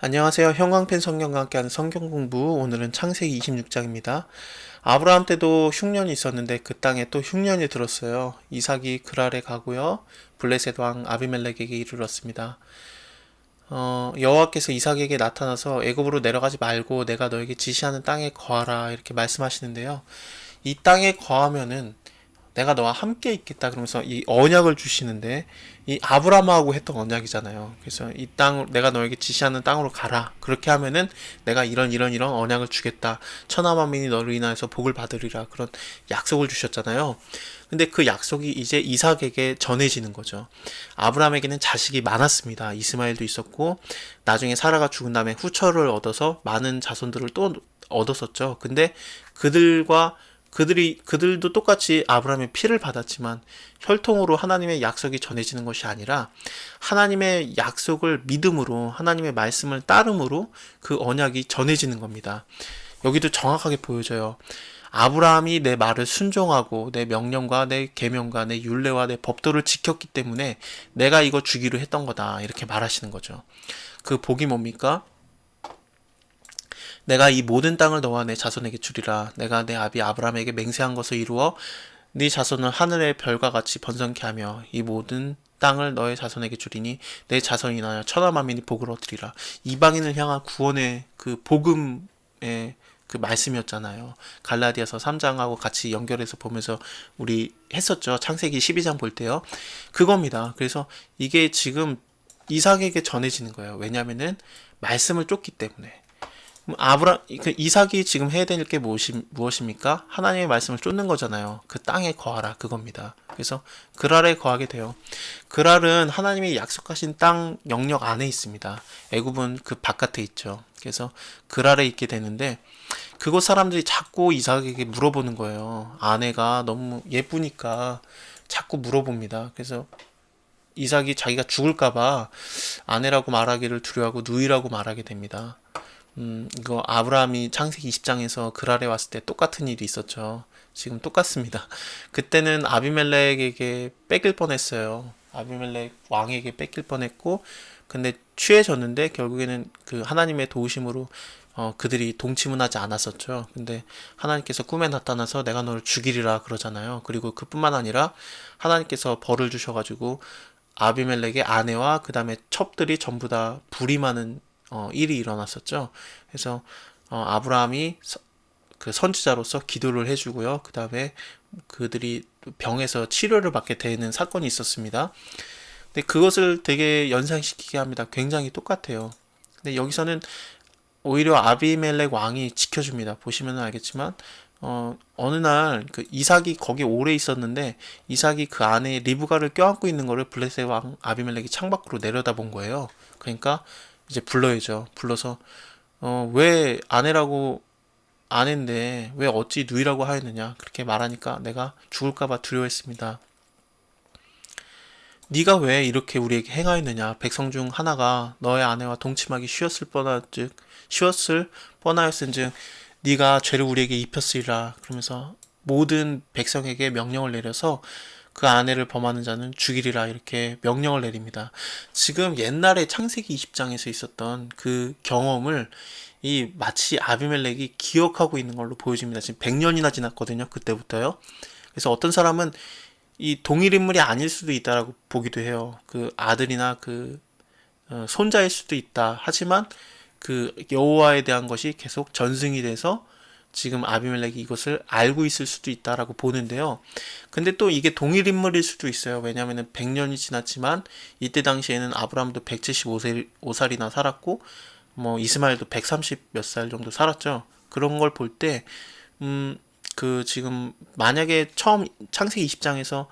안녕하세요. 형광펜 성경과 함께하는 성경 공부. 오늘은 창세기 26장입니다. 아브라함 때도 흉년이 있었는데 그 땅에 또 흉년이 들었어요. 이삭이 그랄에 가고요. 블레셋 왕 아비멜렉에게 이르렀습니다. 어, 여호와께서 이삭에게 나타나서 애굽으로 내려가지 말고 내가 너에게 지시하는 땅에 거하라 이렇게 말씀하시는데요. 이 땅에 거하면은 내가 너와 함께 있겠다 그러면서 이 언약을 주시는데 이 아브라함하고 했던 언약이잖아요. 그래서 이 땅 내가 너에게 지시하는 땅으로 가라. 그렇게 하면은 내가 이런 이런 이런 언약을 주겠다. 천하 만민이 너를 인하여서 복을 받으리라. 그런 약속을 주셨잖아요. 근데 그 약속이 이제 이삭에게 전해지는 거죠. 아브라함에게는 자식이 많았습니다. 이스마엘도 있었고 나중에 사라가 죽은 다음에 후처를 얻어서 많은 자손들을 또 얻었었죠. 근데 그들과 그들이 그들도 똑같이 아브라함의 피를 받았지만 혈통으로 하나님의 약속이 전해지는 것이 아니라 하나님의 약속을 믿음으로 하나님의 말씀을 따름으로 그 언약이 전해지는 겁니다. 여기도 정확하게 보여져요. 아브라함이 내 말을 순종하고 내 명령과 내 계명과 내 율례와 내 법도를 지켰기 때문에 내가 이거 주기로 했던 거다. 이렇게 말하시는 거죠. 그 복이 뭡니까? 내가 이 모든 땅을 너와 내 자손에게 주리라. 내가 내 아비 아브라함에게 맹세한 것을 이루어 네 자손을 하늘의 별과 같이 번성케 하며 이 모든 땅을 너의 자손에게 주리니 내 자손이 나여 천하 만민이 복을 얻으리라. 이방인을 향한 구원의 그 복음의 그 말씀이었잖아요. 갈라디아서 3장하고 같이 연결해서 보면서 우리 했었죠. 창세기 12장 볼 때요. 그겁니다. 그래서 이게 지금 이삭에게 전해지는 거예요. 왜냐면은 말씀을 쫓기 때문에. 그럼 아브라 그 이삭이 지금 해야 될 게 무엇입니까? 하나님의 말씀을 쫓는 거잖아요. 그 땅에 거하라 그겁니다. 그래서 그랄에 거하게 돼요. 그랄은 하나님이 약속하신 땅 영역 안에 있습니다. 애굽은 그 바깥에 있죠. 그래서 그랄에 있게 되는데 그곳 사람들이 자꾸 이삭에게 물어보는 거예요. 아내가 너무 예쁘니까 자꾸 물어봅니다. 그래서 이삭이 자기가 죽을까봐 아내라고 말하기를 두려워하고 누이라고 말하게 됩니다. 음, 이거 아브라함이 창세기 20장에서 그랄에 왔을 때 똑같은 일이 있었죠. 지금 똑같습니다. 그때는 아비멜렉에게 뺏길 뻔했어요. 아비멜렉 왕에게 뺏길 뻔했고, 근데 취해졌는데 결국에는 그 하나님의 도우심으로 어, 그들이 동침은 하지 않았었죠. 근데 하나님께서 꿈에 나타나서 내가 너를 죽이리라 그러잖아요. 그리고 그뿐만 아니라 하나님께서 벌을 주셔가지고 아비멜렉의 아내와 그 다음에 첩들이 전부 다 불임하는 어, 일이 일어났었죠. 그래서 어, 아브라함이 서, 그 선지자로서 기도를 해주고요. 그 다음에 그들이 병에서 치료를 받게 되는 사건이 있었습니다. 근데 그것을 되게 연상시키게 합니다. 굉장히 똑같아요. 근데 여기서는 오히려 아비멜렉 왕이 지켜줍니다. 보시면 알겠지만 어, 어느 날 그 이삭이 거기 오래 있었는데 이삭이 그 안에 리브가를 껴안고 있는 거를 블레셋 왕 아비멜렉이 창밖으로 내려다본 거예요. 그러니까 이제 불러야죠. 불러서 어, 왜 아내라고 아내인데 왜 어찌 누이라고 하였느냐 그렇게 말하니까 내가 죽을까봐 두려워했습니다. 네가 왜 이렇게 우리에게 행하였느냐 백성 중 하나가 너의 아내와 동침하기 쉬웠을 뻔한즉 쉬웠을 뻔하였은즉 네가 죄를 우리에게 입혔으리라 그러면서 모든 백성에게 명령을 내려서 그 아내를 범하는 자는 죽이리라 이렇게 명령을 내립니다. 지금 옛날에 창세기 20장에서 있었던 그 경험을 이 마치 아비멜렉이 기억하고 있는 걸로 보여집니다. 지금 100년이나 지났거든요. 그때부터요. 그래서 어떤 사람은 이 동일 인물이 아닐 수도 있다라고 보기도 해요. 그 아들이나 그 어, 손자일 수도 있다. 하지만 그 여호와에 대한 것이 계속 전승이 돼서 지금 아비멜렉이 이것을 알고 있을 수도 있다라고 보는데요. 근데 또 이게 동일 인물일 수도 있어요. 왜냐하면 100년이 지났지만 이때 당시에는 아브라함도 175살이나 살았고 뭐 이스마엘도 130 몇 살 정도 살았죠. 그런 걸 볼 때 음, 그 지금 만약에 처음 창세기 20장에서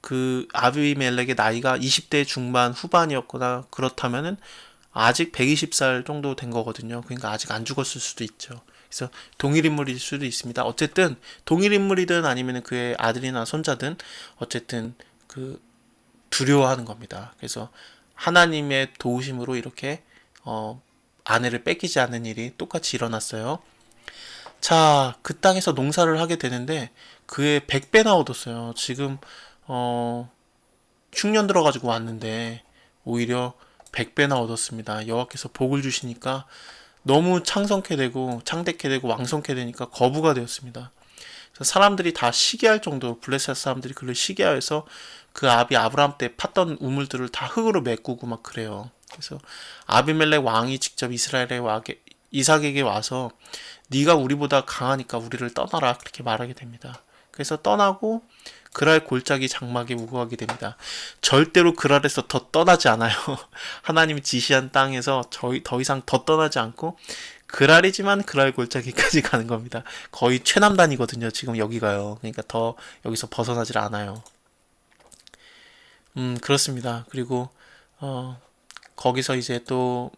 그 아비멜렉의 나이가 20대 중반 후반이었거나 그렇다면은 아직 120살 정도 된 거거든요. 그러니까 아직 안 죽었을 수도 있죠. 그래서 동일 인물일 수도 있습니다. 어쨌든 동일 인물이든 아니면 그의 아들이나 손자든 어쨌든 그 두려워하는 겁니다. 그래서 하나님의 도우심으로 이렇게 어 아내를 뺏기지 않는 일이 똑같이 일어났어요. 자, 그 땅에서 농사를 하게 되는데 그의 100배나 얻었어요. 지금 어 흉년 들어 가지고 왔는데 오히려 100배나 얻었습니다. 여호와께서 복을 주시니까 너무 창성케 되고 창대케 되고 왕성케 되니까 거부가 되었습니다. 사람들이 다 시기할 정도로 블레셋 사람들이 그를 시기하여서 그 아비 아브라함 때 팠던 우물들을 다 흙으로 메꾸고 막 그래요. 그래서 아비멜렉 왕이 직접 이스라엘의 왕에 이삭에게 와서 네가 우리보다 강하니까 우리를 떠나라 그렇게 말하게 됩니다. 그래서 떠나고 그랄 골짜기 장막에 우거하게 됩니다. 절대로 그랄에서 더 떠나지 않아요. 하나님이 지시한 땅에서 저희 더 이상 더 떠나지 않고 그랄이지만 그랄 골짜기까지 가는 겁니다. 거의 최남단이거든요. 지금 여기가요. 그러니까 더 여기서 벗어나질 않아요. 음 그렇습니다. 그리고 어 거기서 이제 또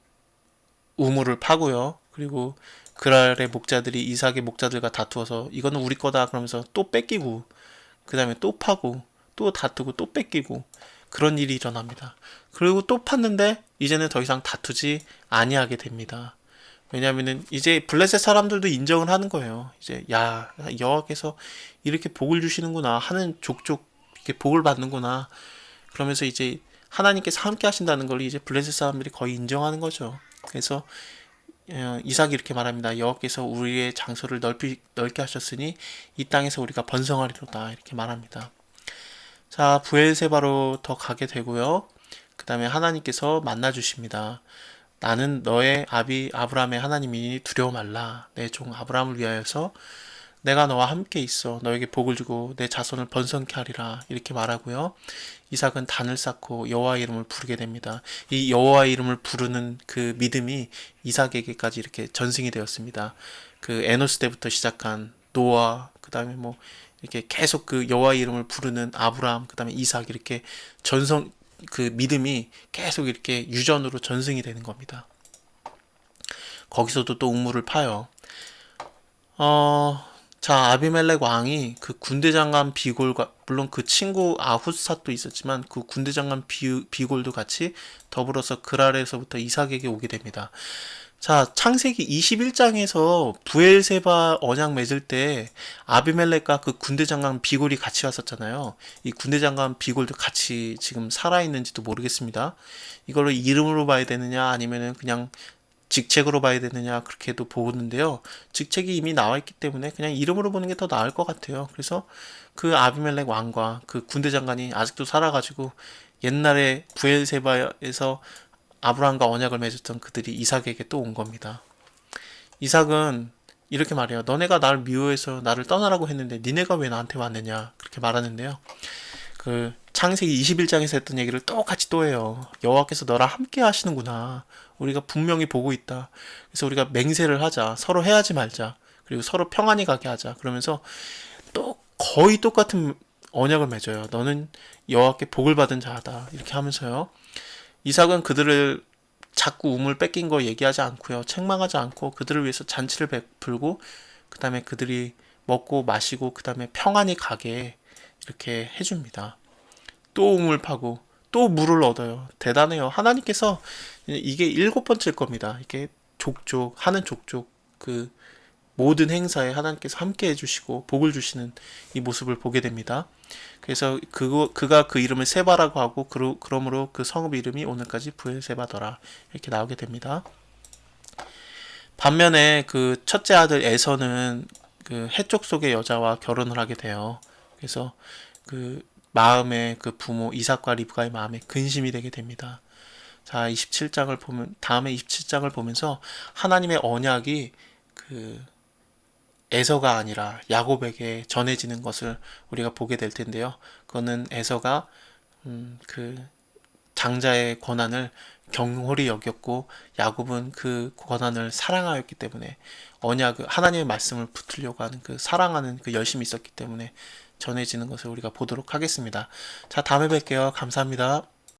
우물을 파고요. 그리고 그랄의 목자들이 이삭의 목자들과 다투어서 이거는 우리 거다 그러면서 또 뺏기고 그 다음에 또 파고 또 다투고 또 뺏기고 그런 일이 일어납니다. 그리고 또 팠는데 이제는 더 이상 다투지 아니하게 됩니다. 왜냐하면은 이제 블레셋 사람들도 인정을 하는 거예요. 이제 야 여호와께서 이렇게 복을 주시는구나 하는 족족 이렇게 복을 받는구나 그러면서 이제 하나님께서 함께 하신다는 걸 이제 블레셋 사람들이 거의 인정하는 거죠. 그래서 어, 이삭이 이렇게 말합니다. 여호와께서 우리의 장소를 넓히, 넓게 하셨으니 이 땅에서 우리가 번성하리로다 이렇게 말합니다. 자 부엘세바로 더 가게 되고요. 그 다음에 하나님께서 만나 주십니다. 나는 너의 아비 아브라함의 하나님이니 두려워 말라. 내 종 아브라함을 위하여서 내가 너와 함께 있어 너에게 복을 주고 내 자손을 번성케 하리라 이렇게 말하고요. 이삭은 단을 쌓고 여호와 이름을 부르게 됩니다. 이 여호와 이름을 부르는 그 믿음이 이삭에게까지 이렇게 전승이 되었습니다. 그 에노스 때부터 시작한 노아 그다음에 뭐 이렇게 계속 그 여호와 이름을 부르는 아브라함 그다음에 이삭 이렇게 전성 그 믿음이 계속 이렇게 유전으로 전승이 되는 겁니다. 거기서도 또 우물을 파요. 어, 자, 아비멜렉 왕이 그 군대 장관 비골과 물론 그 친구 아후삿도 있었지만 그 군대 장관 비, 비골도 같이 더불어서 그랄에서부터 이삭에게 오게 됩니다. 자, 창세기 21장에서 부엘세바 언약 맺을 때 아비멜렉과 그 군대 장관 비골이 같이 왔었잖아요. 이 군대 장관 비골도 같이 지금 살아있는지도 모르겠습니다. 이걸로 이름으로 봐야 되느냐 아니면은 그냥 직책으로 봐야 되느냐 그렇게도 보는데요. 직책이 이미 나와 있기 때문에 그냥 이름으로 보는 게 더 나을 것 같아요. 그래서 그 아비멜렉 왕과 그 군대 장관이 아직도 살아가지고 옛날에 부엘세바에서 아브라함과 언약을 맺었던 그들이 이삭에게 또 온 겁니다. 이삭은 이렇게 말해요. 너네가 나를 미워해서 나를 떠나라고 했는데 니네가 왜 나한테 왔느냐 그렇게 말하는데요. 그 창세기 21장에서 했던 얘기를 똑같이 또 해요. 여호와께서 너랑 함께 하시는구나. 우리가 분명히 보고 있다. 그래서 우리가 맹세를 하자. 서로 해하지 말자. 그리고 서로 평안히 가게 하자. 그러면서 또 거의 똑같은 언약을 맺어요. 너는 여호와께 복을 받은 자다. 이렇게 하면서요. 이삭은 그들을 자꾸 우물 뺏긴 거 얘기하지 않고요. 책망하지 않고 그들을 위해서 잔치를 베풀고 그다음에 그들이 먹고 마시고 그다음에 평안히 가게 이렇게 해줍니다. 또 우물 파고 또 물을 얻어요. 대단해요. 하나님께서 이게 일곱 번째일 겁니다. 이게 족족 하는 족족 그 모든 행사에 하나님께서 함께 해주시고 복을 주시는 이 모습을 보게 됩니다. 그래서 그거 그가 그 이름을 세바라고 하고 그러, 그러므로 그 성읍 이름이 오늘까지 부엘세바더라 이렇게 나오게 됩니다. 반면에 그 첫째 아들 에서는 그 해쪽 속의 여자와 결혼을 하게 돼요. 그래서 그 마음에 그 부모 이삭과 리브가의 마음에 근심이 되게 됩니다. 자, 27장을 보면 다음에 27장을 보면서 하나님의 언약이 그 에서가 아니라 야곱에게 전해지는 것을 우리가 보게 될 텐데요. 그거는 에서가 음, 그 장자의 권한을 경홀히 여겼고 야곱은 그 권한을 사랑하였기 때문에 언약 하나님의 말씀을 붙으려고 하는 그 사랑하는 그 열심이 있었기 때문에 전해지는 것을 우리가 보도록 하겠습니다. 자, 다음에 뵐게요. 감사합니다.